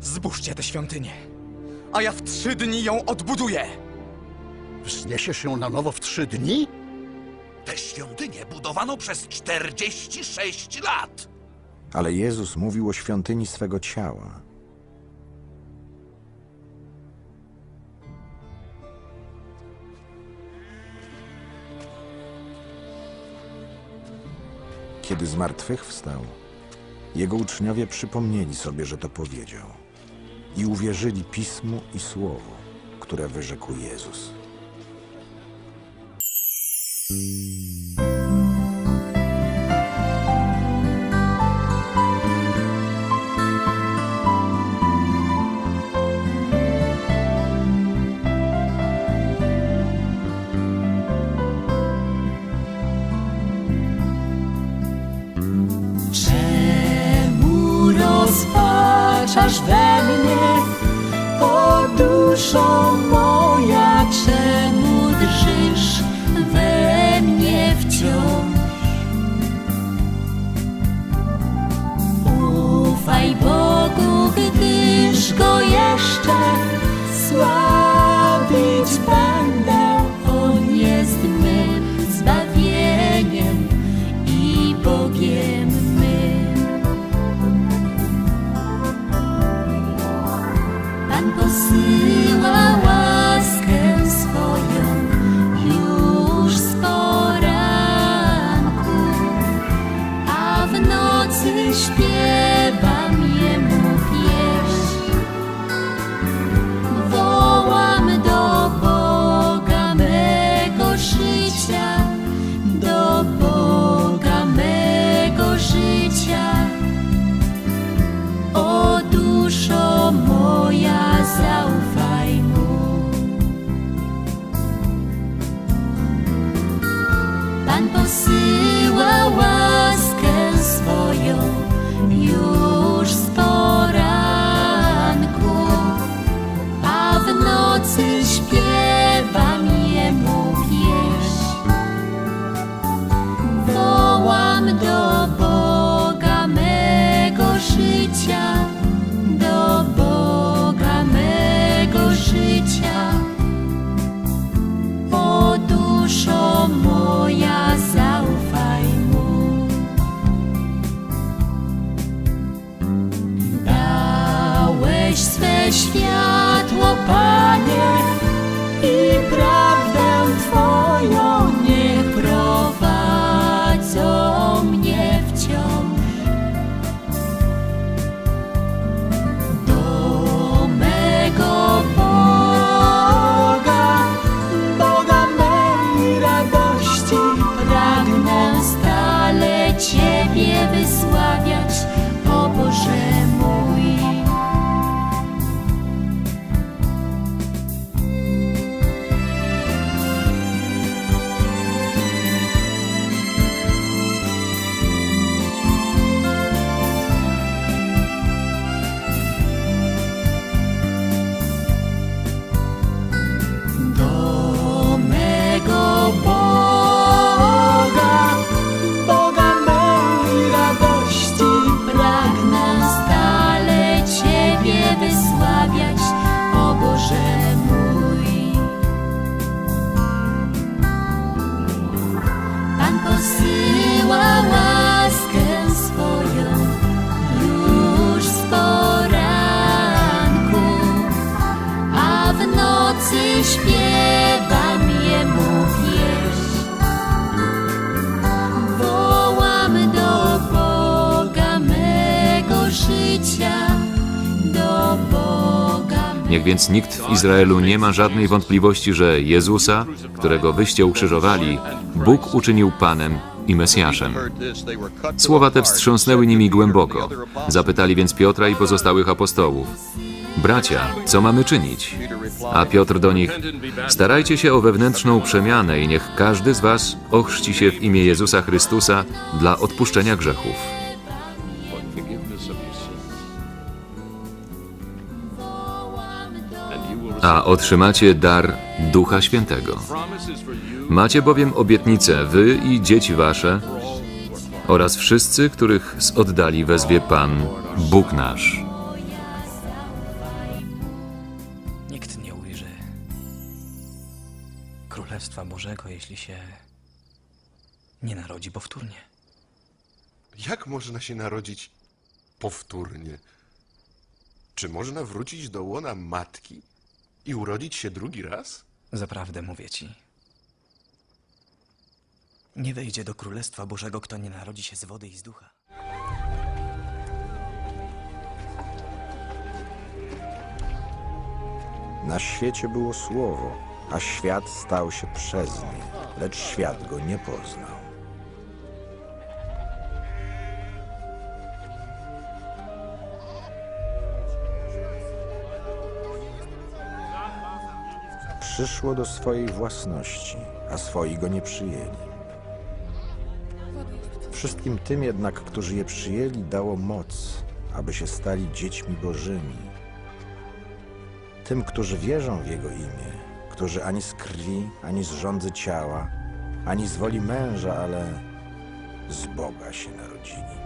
Zbóżcie tę świątynię, a ja w trzy dni ją odbuduję. Wzniesiesz ją na nowo w trzy dni? Tę świątynię budowano przez 46 lat. Ale Jezus mówił o świątyni swego ciała. Kiedy zmartwychwstał, jego uczniowie przypomnieli sobie, że to powiedział i uwierzyli pismu i słowu, które wyrzekł Jezus. Niech więc nikt w Izraelu nie ma żadnej wątpliwości, że Jezusa, którego wyście ukrzyżowali, Bóg uczynił Panem i Mesjaszem. Słowa te wstrząsnęły nimi głęboko. Zapytali więc Piotra i pozostałych apostołów: Bracia, co mamy czynić? A Piotr do nich: Starajcie się o wewnętrzną przemianę i niech każdy z was ochrzci się w imię Jezusa Chrystusa dla odpuszczenia grzechów. a otrzymacie dar Ducha Świętego. Macie bowiem obietnicę wy i dzieci wasze oraz wszyscy, których z oddali wezwie Pan, Bóg nasz. Nikt nie ujrzy Królestwa Bożego, jeśli się nie narodzi powtórnie. Jak można się narodzić powtórnie? Czy można wrócić do łona matki? I urodzić się drugi raz? Zaprawdę mówię ci. Nie wejdzie do Królestwa Bożego, kto nie narodzi się z wody i z ducha. Na świecie było słowo, a świat stał się przez nie, lecz świat go nie poznał. Przyszło do swojej własności, a swoi go nie przyjęli. Wszystkim tym jednak, którzy je przyjęli, dało moc, aby się stali dziećmi Bożymi tym, którzy wierzą w Jego imię, którzy ani z krwi, ani z rządzy ciała, ani z woli męża, ale z Boga się narodzili.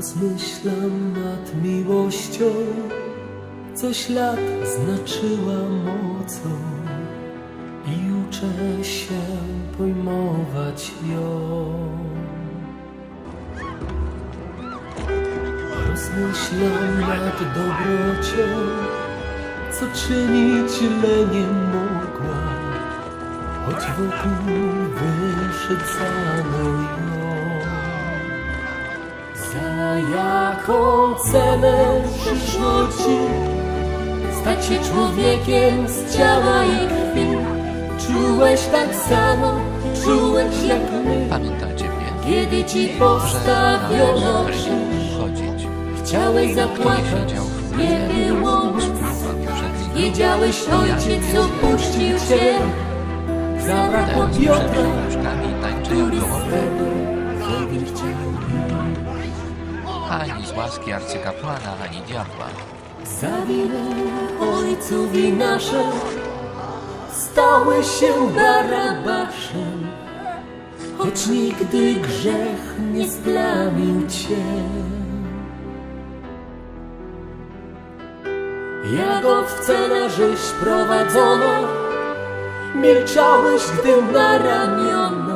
Rozmyślam nad miłością, co ślad znaczyła mocą i uczę się pojmować ją. Rozmyślam nad dobrocią, co czynić leniem mogła, choć wokół wyszedzano ją. Jaką cenę przyszło ci stać się człowiekiem z ciała i krwi? Czułeś tak samo, czułeś jak my, Pamiętacie mnie? kiedy ci postawiono krzyż. Chodzić. Chciałeś zapłakać, nie było. Wiedziałeś ojciec opuścił cię, zabrakło Piotra, który tego zrobił cię. Ani z łaski arcykapłana, ani diabła. Za winę ojców i nasze stałeś się barabaszem, choć nigdy grzech nie splamił cię. Jak owce na żyć prowadzono, milczałeś, gdy na ramionach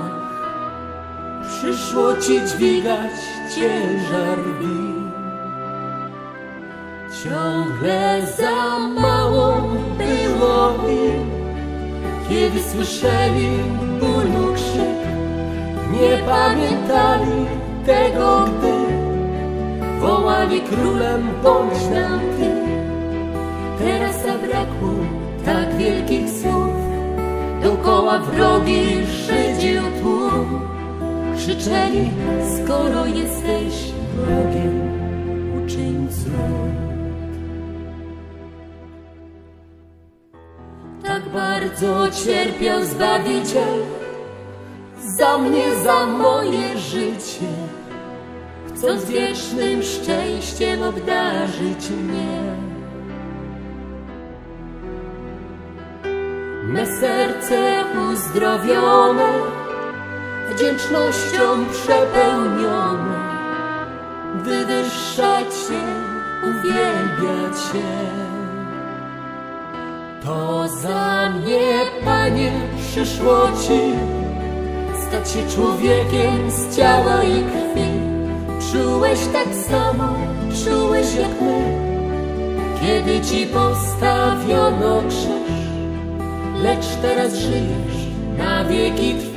przyszło ci dźwigać ciężar win. Ciągle za mało było im, kiedy słyszeli bólu krzyk. Nie pamiętali tego, gdy wołali królem bądź nam ty. Teraz zabrakło tak wielkich słów, dokoła wrogi szydził. Krzyczeli, skoro jesteś wrogiem, uczyń. Tak bardzo cierpiał Zbawiciel za mnie, za moje życie, chcąc wiecznym szczęściem obdarzyć mnie. Me serce uzdrowione, wdzięcznością przepełnione, wywyższać się, uwielbiać się. To za mnie, Panie, przyszło Ci stać się człowiekiem z ciała i krwi. Czułeś tak samo, czułeś jak my, kiedy Ci postawiono krzyż, lecz teraz żyjesz na wieki w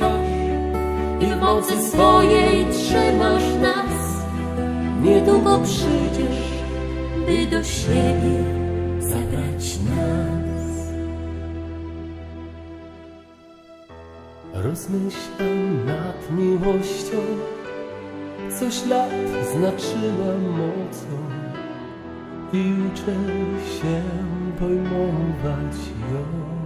mocy swojej trzymasz nas. Niedługo przyjdziesz, by do siebie zabrać nas. rozmyślam nad miłością, coś lat znaczyła mocą i uczę się pojmować ją.